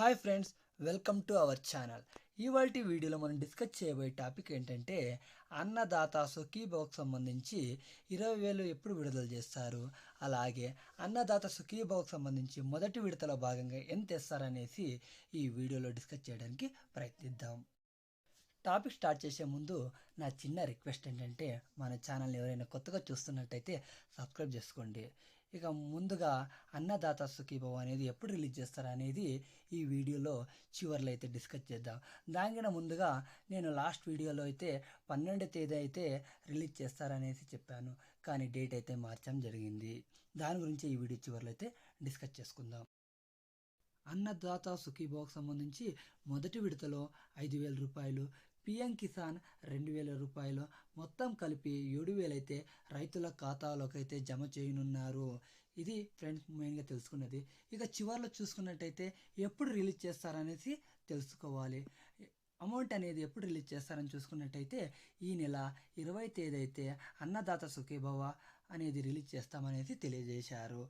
Hi friends welcome to our channel. ఇవాళ వీడియోలో మనం డిస్కస్ చేయబోయే టాపిక్ ఏంటంటే అన్నదాత సుఖీభావకు సంబంధించి ఇరవై వేలు ఎప్పుడు విడుదల చేస్తారు? అలాగే అన్నదాత సుఖీభావకు సంబంధించి మొదటి విడతలో భాగంగా ఎంత ఇస్తారనేసి ఈ వీడియోలో డిస్కస్ చేయడానికి ప్రయత్నిద్దాం. టాపిక్ స్టార్ట్ చేసే ముందు నా చిన్న రిక్వెస్ట్ ఏంటంటే మన ఛానల్ ఎవరైనా కొత్తగా చూస్తున్నట్టయితే సబ్స్క్రైబ్ చేసుకోండి. ఇక ముందుగా అన్నదాత సుఖీభవ అనేది ఎప్పుడు రిలీజ్ చేస్తారా అనేది ఈ వీడియోలో చివర్లో అయితే డిస్కస్ చేద్దాం. దానికన్నా ముందుగా నేను లాస్ట్ వీడియోలో అయితే పన్నెండు తేదీ అయితే రిలీజ్ చేస్తారనేసి చెప్పాను. కానీ డేట్ అయితే మార్చడం జరిగింది. దాని గురించి ఈ వీడియో చివరిలో అయితే డిస్కస్ చేసుకుందాం. అన్నదాత సుఖీభావకు సంబంధించి మొదటి విడతలో ఐదు వేల రూపాయలు పిఎం కిసాన్ రెండు వేల రూపాయలు మొత్తం కలిపి ఏడు వేలైతే రైతుల ఖాతాలోకి అయితే జమ చేయనున్నారు. ఇది ఫ్రెండ్స్ మెయిన్గా తెలుసుకున్నది. ఇక చివరిలో చూసుకున్నట్టయితే ఎప్పుడు రిలీజ్ చేస్తారనేసి తెలుసుకోవాలి. అమౌంట్ అనేది ఎప్పుడు రిలీజ్ చేస్తారని చూసుకున్నట్టయితే ఈ నెల ఇరవై తేదీ అయితే అన్నదాత సుఖీభవ అనేది రిలీజ్ చేస్తామనేది తెలియజేశారు.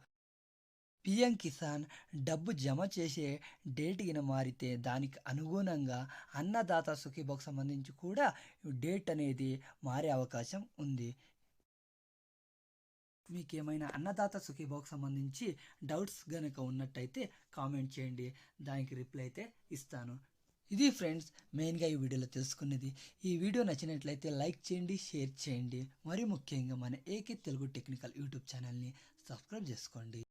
పిఎం కిసాన్ డబ్బు జమ చేసే డేట్ గిన మారితే దానికి అనుగుణంగా అన్నదాత సుఖీభకు సంబంధించి కూడా డేట్ అనేది మారే అవకాశం ఉంది. మీకు ఏమైనా అన్నదాత సుఖీభోగ్ సంబంధించి డౌట్స్ కనుక ఉన్నట్టయితే కామెంట్ చేయండి. దానికి రిప్లై అయితే ఇస్తాను. ఇది ఫ్రెండ్స్ మెయిన్గా ఈ వీడియోలో తెలుసుకున్నది. ఈ వీడియో నచ్చినట్లయితే లైక్ చేయండి షేర్ చేయండి. మరి ముఖ్యంగా మన ఏకే తెలుగు టెక్నికల్ యూట్యూబ్ ఛానల్ని సబ్స్క్రైబ్ చేసుకోండి.